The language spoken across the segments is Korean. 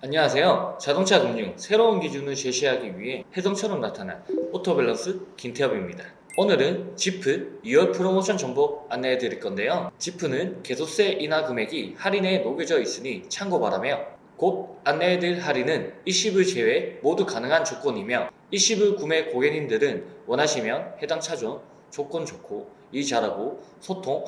안녕하세요. 자동차 금융 새로운 기준을 제시하기 위해 해성처럼 나타난 오토밸런스 김태엽입니다. 오늘은 지프 2월 프로모션 정보 안내해 드릴 건데요. 지프는 개소세 인하 금액이 할인에 녹여져 있으니 참고 바라며 곧 안내해 드릴 할인은 일시불 제외 모두 가능한 조건이며 일시불 구매 고객님들은 원하시면 해당 차종 조건 좋고 일 잘하고 소통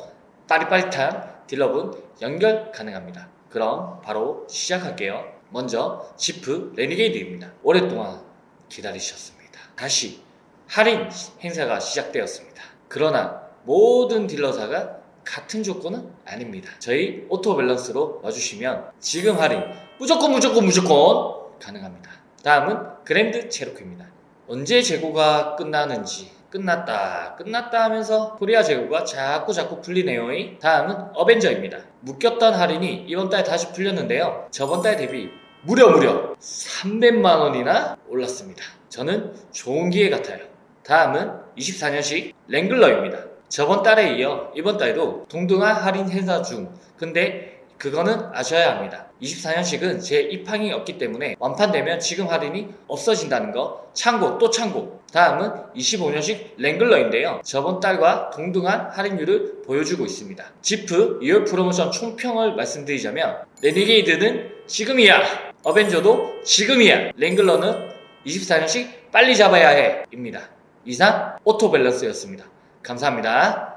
빠릿빠릿한 딜러분 연결 가능합니다. 그럼 바로 시작할게요. 먼저 지프 레니게이드입니다. 오랫동안 기다리셨습니다. 다시 할인 행사가 시작되었습니다. 그러나 모든 딜러사가 같은 조건은 아닙니다. 저희 오토 밸런스로 와주시면 지금 할인 무조건 무조건 무조건 가능합니다. 다음은 그랜드 체로키입니다. 언제 재고가 끝나는지 끝났다 끝났다 하면서 코리아 재고가 자꾸 자꾸 풀리네요. 다음은 어벤져입니다. 묶였던 할인이 이번 달 다시 풀렸는데요. 저번 달 대비 무려 무려 300만 원이나 올랐습니다. 저는 좋은 기회 같아요. 다음은 24년식 랭글러입니다. 저번 달에 이어 이번 달도 동등한 할인 행사 중. 근데 그거는 아셔야 합니다. 24년식은 제 입항이 없기 때문에 완판되면 지금 할인이 없어진다는 거 참고 또 참고. 다음은 25년식 랭글러인데요. 저번 달과 동등한 할인율을 보여주고 있습니다. 지프 2월 프로모션 총평을 말씀드리자면 레니게이드는 지금이야. 어벤져도 지금이야. 랭글러는 24년씩 빨리 잡아야 해. 입니다. 이상 오토밸런스였습니다. 감사합니다.